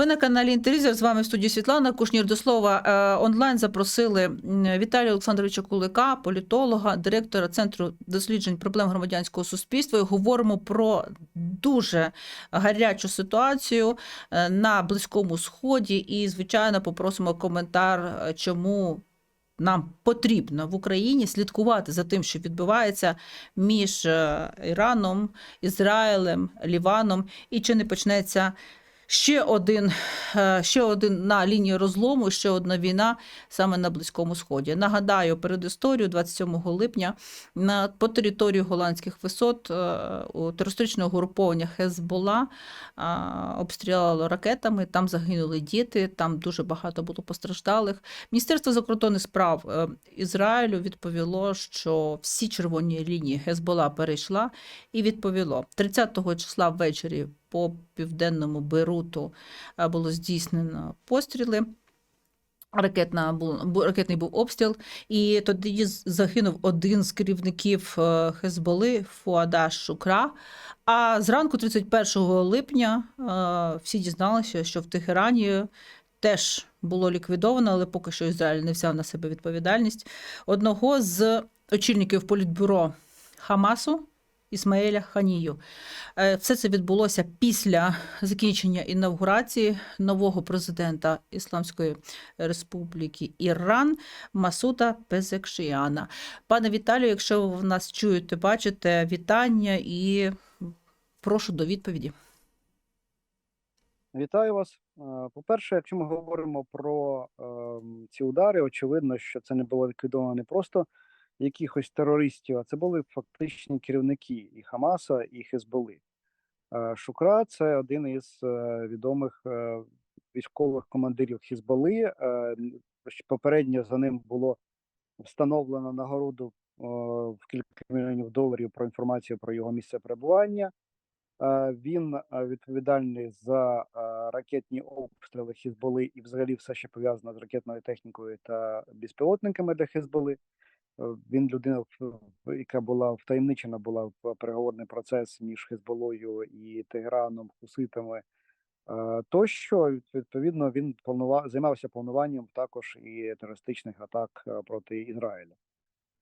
Ви на каналі Інтервізор. З вами в студії Світлана Кушнір. До слова е, онлайн запросили Віталія Олександровича Кулика, політолога, директора Центру досліджень проблем громадянського суспільства. І говоримо про дуже гарячу ситуацію е, на Близькому Сході. І, звичайно, попросимо коментар, е, чому. Нам потрібно в Україні слідкувати за тим, що відбувається між Іраном, Ізраїлем, Ліваном, і чи не почнеться ще один, е, ще один на лінії розлому, ще одна війна саме на Близькому Сході. Нагадаю, перед історію 27 липня на по території голландських висот е, у терористичного угруповання Хезбола е, обстріляло ракетами. Там загинули діти, там дуже багато було постраждалих. Міністерство закордонних справ Ізраїлю відповіло, що всі червоні лінії Хезбола перейшла і відповіло 30 числа ввечері по південному Бейруту е, було здійснено постріли. Ракетна ракетний був обстріл, і тоді загинув один з керівників е, Хезболи Фуадаш Шукра. А зранку, 31 липня, е, всі дізналися, що в Тегерані теж було ліквідовано, але поки що Ізраїль не взяв на себе відповідальність одного з очільників політбюро Хамасу. Ісмаеля Ханію. Е, Все це відбулося після закінчення інавгурації нового президента Ісламської Республіки Іран Масуда Пезекшіяна. Пане Віталію, якщо ви нас чуєте, бачите, вітання і прошу до відповіді. Вітаю вас. Е, По-перше, якщо ми говоримо про ем, ці удари, очевидно, що це не було ліквідовано не просто якихось терористів, а це були фактичні керівники і Хамаса, і Хезболи. Е, Шукра це один із е, відомих е, військових командирів Хізболи. Попередньо за ним було встановлено нагороду в кілька мільйонів доларів про інформацію про його місце перебування. Він відповідальний за ракетні обстріли Хізболи і взагалі все, що пов'язано з ракетною технікою та безпілотниками для Хізболи. Е, Він людина, яка була втаємничена була в переговорний процес між Хезболою і Тегераном, Хуситами. Е, Тощо відповідно він планував займався плануванням також і терористичних атак е, проти Ізраїля.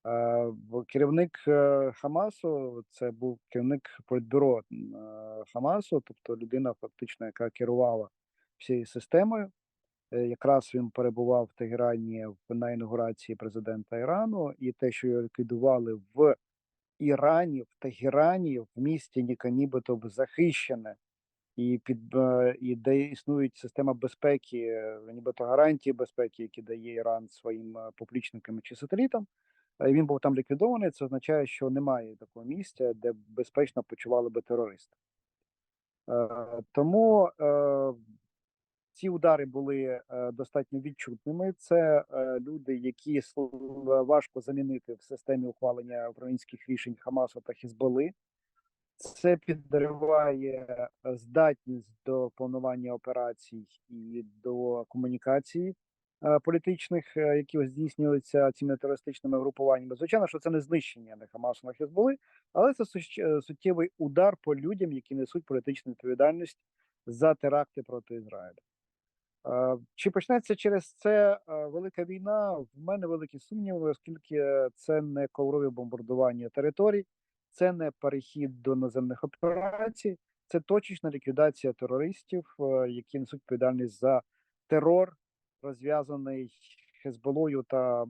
Е, Керівник е, Хамасу це був керівник політбюро е, Хамасу, тобто людина, фактично, яка керувала всією системою. Е, Якраз він перебував в Тегерані на інаугурації президента Ірану, і те, що його ліквідували в Ірані, в Тегерані, в місті, яке нібито захищене, і під е, і де існують система безпеки, е, нібито гарантії безпеки, які дає Іран своїм поплічникам чи сателітам. Він був там ліквідований. Це означає, що немає такого місця, де безпечно почували би терористи. Тому ці удари були е, достатньо відчутними. Це е, люди, які важко замінити в системі ухвалення управлінських рішень Хамасу та Хізболи. Це підриває е, здатність до планування операцій і до комунікації політичних, які здійснюються цими терористичними групуваннями. Звичайно, що це не знищення не Хамасу, не Хезболи, але це суттєвий удар по людям, які несуть політичну відповідальність за теракти проти Ізраїля. Е, Чи почнеться через це е, велика війна? В мене великі сумніви, оскільки це не коврові бомбардування територій, це не перехід до наземних операцій, це точечна ліквідація терористів, е, які несуть відповідальність за терор, розв'язаний Хезболою та е,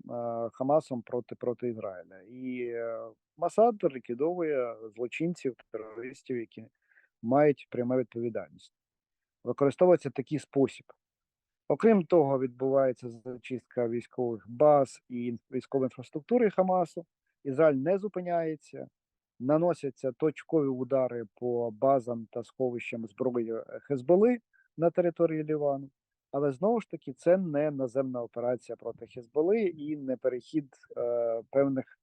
Хамасом проти проти Ізраїля. І е, Масад ліквідовує злочинців, терористів, які мають пряму відповідальність. Використовується такий спосіб. Окрім того, відбувається зачистка військових баз і військової інфраструктури Хамасу. Ізраїль не зупиняється, наносяться точкові удари по базам та сховищам зброї е, Хезболи на території Лівану. Але знову ж таки, це не наземна операція проти Хезболи і не перехід е, певних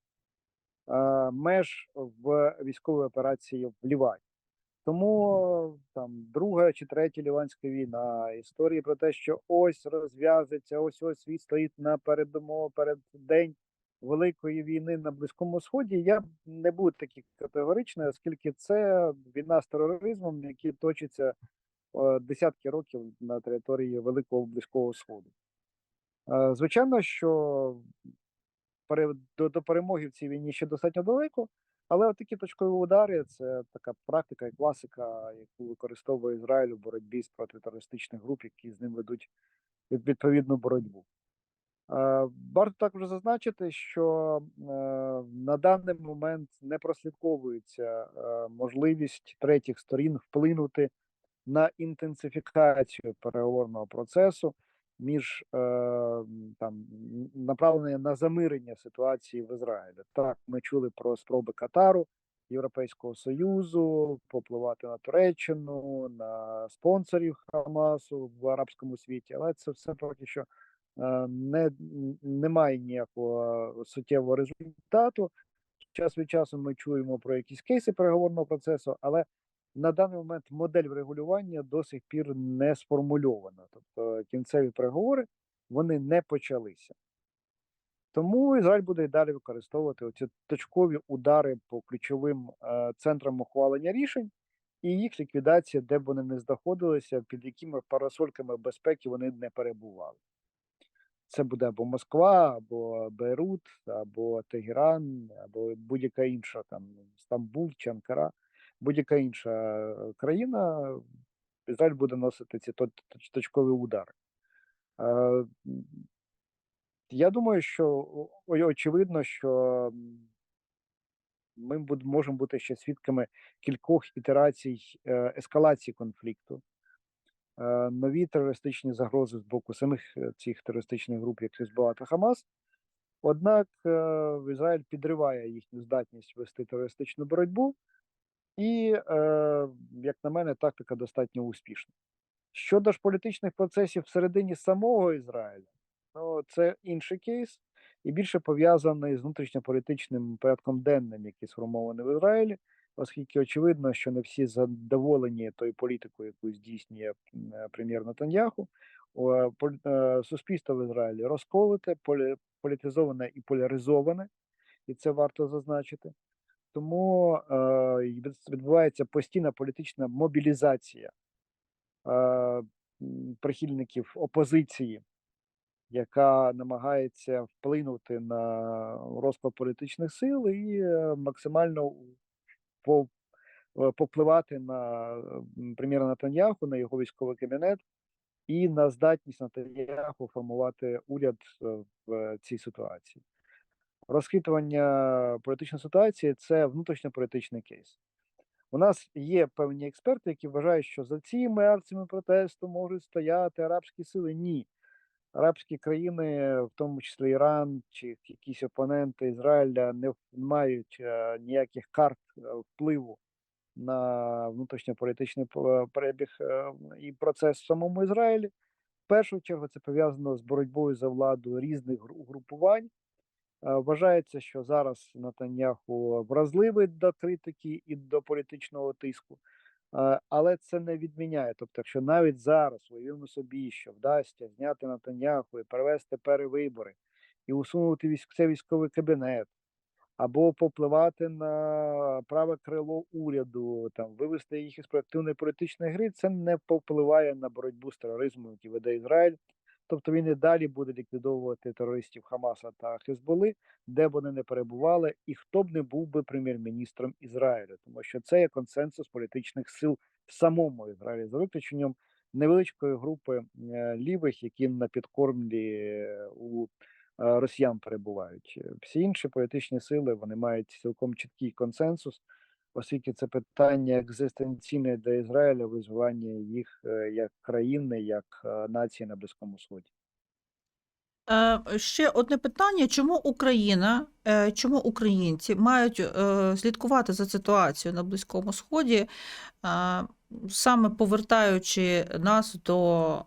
е, меж в військовій операції в Лівані. Тому там друга чи третя ліванська війна, історії про те, що ось розв'язується, ось ось світ стоїть на передумов, перед день великої війни на Близькому Сході. Я не буду такий категоричний, оскільки це війна з тероризмом, який точиться десятки років на території Великого Близького Сходу. Е, Звичайно, що до перемоги в цій війні ще достатньо далеко, але такі точкові удари це така практика і класика, яку використовує Ізраїль у боротьбі з протитерористичних груп, які з ним ведуть відповідну боротьбу. Е, Варто також зазначити, що е, на даний момент не прослідковується е, можливість третіх сторін вплинути на інтенсифікацію переговорного процесу між е, там направлення на замирення ситуації в Ізраїлі. Так, ми чули про спроби Катару, Європейського Союзу попливати на Туреччину, на спонсорів Хамасу в арабському світі, але це все поки що е, не, немає ніякого суттєвого результату. Час від часу ми чуємо про якісь кейси переговорного процесу, але на даний момент модель врегулювання до сих пір не сформульована. Тобто кінцеві переговори вони не почалися. Тому Ізраїль буде і далі використовувати оці точкові удари по ключовим е, центрам ухвалення рішень і їх ліквідація, де б вони не знаходилися, під якими парасольками безпеки вони не перебували. Це буде або Москва, або Бейрут, або Тегеран, або будь-яка інша там Стамбул чи Анкара, будь-яка інша е, країна. Ізраїль буде носити ці точ- точ- точкові удари. Е, Я думаю, що очевидно, що ми можемо бути ще свідками кількох ітерацій е, ескалації конфлікту. Нові терористичні загрози з боку самих цих терористичних груп, як Хезбола та Хамас. Однак Ізраїль підриває їхню здатність вести терористичну боротьбу, і, е, як на мене, тактика достатньо успішна. Щодо ж політичних процесів всередині самого Ізраїля, ну це інший кейс, і більше пов'язаний з внутрішньополітичним порядком денним, який сформований в Ізраїлі, оскільки очевидно, що не всі задоволені тою політикою, яку здійснює е, прем'єр Натаньяху. Е, Суспільство в Ізраїлі розколоте, полі- політизоване і поляризоване, і це варто зазначити. Тому е, відбувається постійна політична мобілізація е, прихильників опозиції, яка намагається вплинути на розклад політичних сил і е, максимально по- е, попливати на прем'єра Натаньяху, на його військовий кабінет і на здатність Натаньяху формувати уряд е, в цій ситуації. Розхитування політичної ситуації це внутрішньополітичний кейс. У нас є певні експерти, які вважають, що за цими акціями протесту можуть стояти арабські сили. Ні. Арабські країни, в тому числі Іран чи якісь опоненти Ізраїля, не мають е, ніяких карт е, впливу на внутрішньополітичний перебіг е, і процес в самому Ізраїлі. В першу чергу це пов'язано з боротьбою за владу різних угрупувань. Е, Вважається, що зараз Натаньяху вразливий до критики і до політичного тиску, Е, але це не відміняє. Тобто, якщо навіть зараз уявимо собі, що вдасться зняти Натаньяху і перевести перевибори і усунути військ, це військовий кабінет, або попливати на праве крило уряду, там вивести їх із проактивної політичної гри, це не повпливає на боротьбу з тероризмом, який веде Ізраїль. Тобто він і далі буде ліквідовувати терористів Хамаса та Хезболи, де б вони не перебували, і хто б не був би прем'єр-міністром Ізраїлю, тому що це є консенсус політичних сил в самому Ізраїлі, за виключенням невеличкої групи е, лівих, які на підкормлі е, у е, росіян перебувають. Всі інші політичні сили вони мають цілком чіткий консенсус, оскільки це питання екзистенційне для Ізраїля, визволення їх е, як країни, як е, нації на Близькому Сході. Е, Ще одне питання: чому Україна, чому українці мають слідкувати за ситуацією на Близькому Сході, саме повертаючи нас до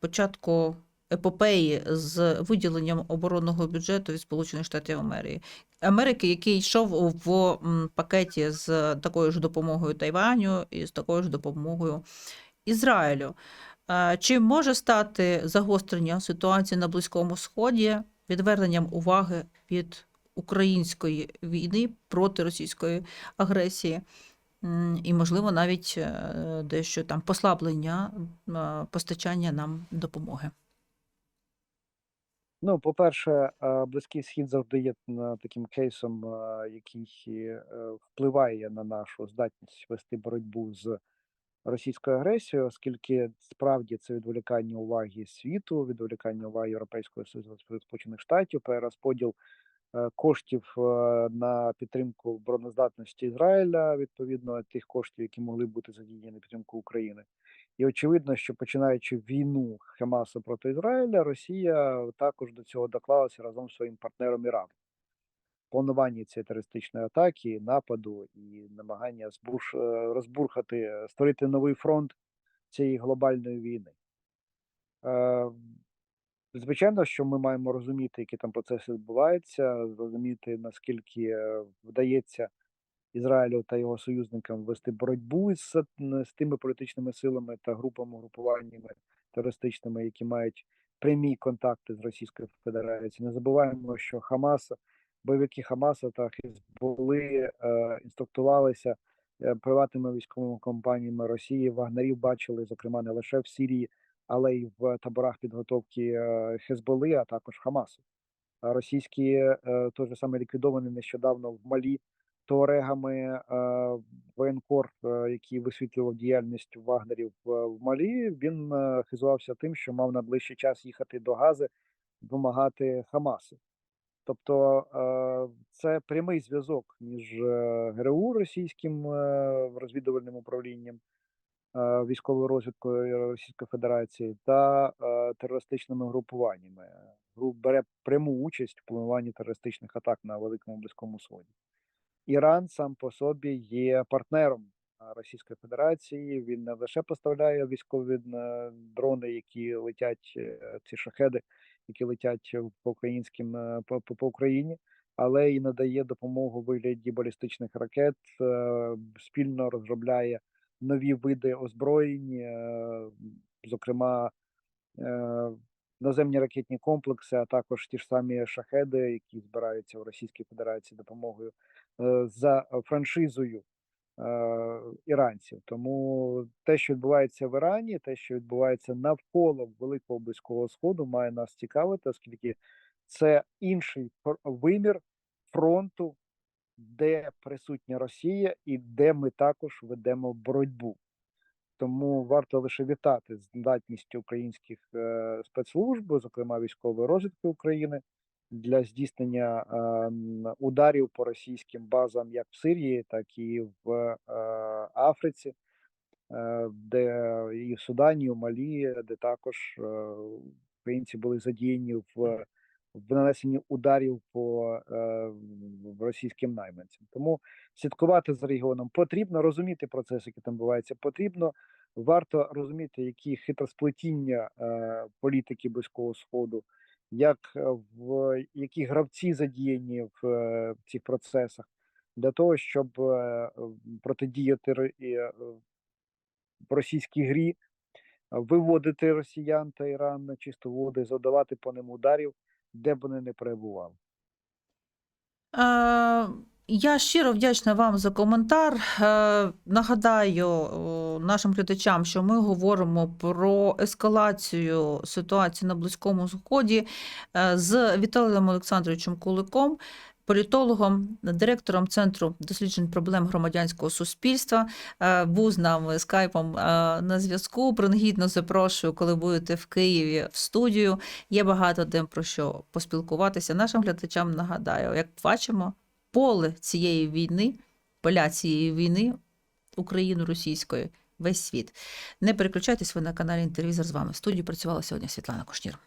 початку епопеї з виділенням оборонного бюджету від Сполучених Штатів Америки, Америки, який йшов в пакеті з такою ж допомогою Тайваню і з такою ж допомогою Ізраїлю. Чи може стати загострення ситуації на Близькому Сході відверненням уваги від української війни проти російської агресії і, можливо, навіть е, дещо там послаблення постачання нам допомоги. Ну, по-перше, е, Близький Схід завжди є таким кейсом, е, який е, впливає на нашу здатність вести боротьбу з російською агресією, оскільки справді це відволікання уваги світу, відволікання уваги Європейського Союзу Сполучених Штатів, перерозподіл коштів на підтримку обороноздатності Ізраїля, відповідно тих коштів, які могли бути задіяні на підтримку України. І очевидно, що починаючи війну Хамасу проти Ізраїля, Росія також до цього доклалася разом з своїм партнером Іраном. Плануванні цієї терористичної атаки, нападу і намагання збуш, е, розбурхати, створити новий фронт цієї глобальної війни. Е, Звичайно, що ми маємо розуміти, які там процеси відбуваються, розуміти, наскільки е, вдається Ізраїлю та його союзникам вести боротьбу з, з тими політичними силами та групами, групуваннями терористичними, які мають прямі контакти з Російською Федерацією. Не забуваємо, що Хамас, бойовики Хамаса та Хізболи е, інструктувалися е, приватними військовими компаніями Росії. Вагнерів бачили, зокрема, не лише в Сирії, але й в таборах підготовки е, Хезболи, а також Хамасу. Російські е, той же саме ліквідований нещодавно в Малі туарегами е, воєнкор, е, який висвітлював діяльність вагнерів в, в Малі. Він е, хизувався тим, що мав на ближчий час їхати до Гази, допомагати Хамасу. Тобто е, це прямий зв'язок між е, ГРУ російським е, розвідувальним управлінням е, військовою розвідкою Російської Федерації та е, терористичними групуваннями. Груп бере пряму участь в плануванні терористичних атак на Великому Близькому Сході. Іран сам по собі є партнером Російської Федерації. Він не лише поставляє військові е, дрони, які летять е, ці шахеди, які летять по українським е, по, по, Україні, але і надає допомогу у вигляді балістичних ракет, спільно розробляє нові види озброєнь, зокрема. Наземні ракетні комплекси, а також ті ж самі шахеди, які збираються в Російській Федерації допомогою за франшизою е, іранців. Тому те, що відбувається в Ірані, те, що відбувається навколо Великого Близького Сходу, має нас цікавити, оскільки це інший вимір фронту, де присутня Росія і де ми також ведемо боротьбу. Тому варто лише вітати здатність українських е, спецслужб, зокрема військової розвідки України, для здійснення е, ударів по російським базам як в Сирії, так і в е, Африці, е, де і в Судані, і в Малі, де також е, українці були задіяні в, в нанесенні ударів по е, російським найманцям. Тому слідкувати за регіоном потрібно, розуміти процес, який там відбувається, потрібно. Варто розуміти, які хитросплетіння е, політики Близького Сходу, як е, в які гравці задіяні в, е, в цих процесах, для того, щоб е, протидіяти е, російській грі, виводити росіян та Іран на чисту воду, завдавати по ним ударів, де б вони не перебували. Е, Я щиро вдячна вам за коментар. Е, Нагадаю нашим глядачам, що ми говоримо про ескалацію ситуації на Близькому Сході е, з Віталієм Олександровичем Куликом, політологом, директором Центру досліджень проблем громадянського суспільства. Е, Був з нами скайпом на зв'язку. Принагідно запрошую, коли будете в Києві в студію. Є багато де про що поспілкуватися. Нашим глядачам нагадаю, як бачимо, поле цієї війни, поля цієї війни Україну російської, весь світ. Не переключайтесь, ви на каналі Інтервізор з вами. В студії працювала сьогодні Світлана Кушнір.